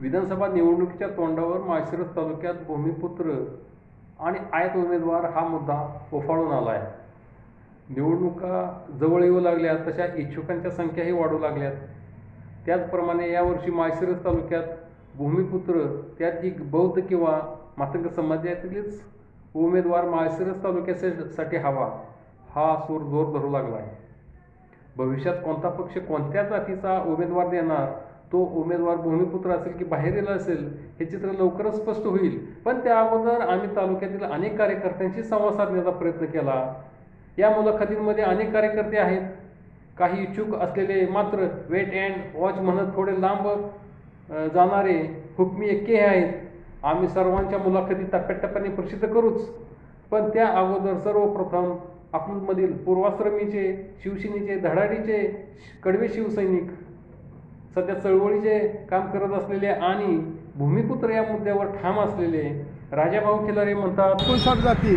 विधानसभा निवडणुकीच्या तोंडावर माळशिरस तालुक्यात भूमिपुत्र आणि आयत उमेदवार हा मुद्दा फोफाळून आला आहे निवडणुका जवळ येऊ लागल्या तशा इच्छुकांच्या संख्याही वाढू लागल्यात. त्याचप्रमाणे यावर्षी माळशिरस तालुक्यात भूमिपुत्र त्यात एक बौद्ध किंवा मातंग समाजातीलच उमेदवार माळशिरस तालुक्यासाठी हवा हा सूर जोर धरू लागला आहे भविष्यात कोणता पक्ष कोणत्या जातीचा उमेदवार देणार तो उमेदवार भूमिपुत्र असेल की बाहेरील असेल हे चित्र लवकरच स्पष्ट होईल. पण त्या अगोदर आम्ही तालुक्यातील अनेक कार्यकर्त्यांशी संवाद साधण्याचा प्रयत्न केला. या मुलाखतींमध्ये अनेक कार्यकर्ते आहेत. काही इच्छुक असलेले मात्र वेट अँड वॉच म्हणत थोडे लांब जाणारे हुकमी एक्के आहेत. आम्ही सर्वांच्या मुलाखती टप्प्याटप्प्याने प्रसिद्ध करूच. पण त्या अगोदर सर्वप्रथम अकलूजमधील पूर्वाश्रमीचे शिवसेनेचे धडाडीचे कडवे शिवसैनिक सध्या चळवळीचे काम करत असलेले आणि भूमिपुत्र या मुद्द्यावर ठाम असलेले राजाभाऊ खिलारे म्हणतात एकोणसाठ जाती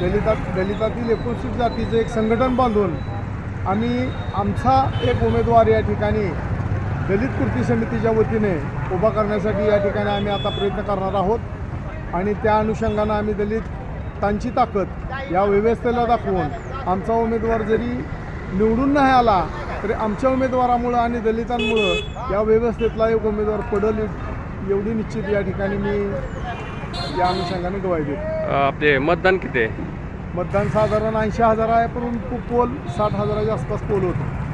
दलितात दलितातील एकोणसाठ जातीचं एक संघटन बांधून आम्ही आमचा एक उमेदवार या ठिकाणी दलित कृती समितीच्या वतीने उभा करण्यासाठी या ठिकाणी आम्ही आता प्रयत्न करणार आहोत. आणि त्या अनुषंगानं आम्ही दलितांची ताकद या व्यवस्थेला दाखवून आमचा उमेदवार जरी निवडून नाही आला तरी आमच्या उमेदवारामुळं आणि दलितांमुळं या व्यवस्थेतला एक उमेदवार पडल एवढी निश्चित या ठिकाणी मी या अनुषंगाने ग्वाही देतो. आपले मतदान किती आहे? मतदान साधारण ऐंशी हजार आहे परंतु पोल साठ हजाराच्या आसपास पोल होतो.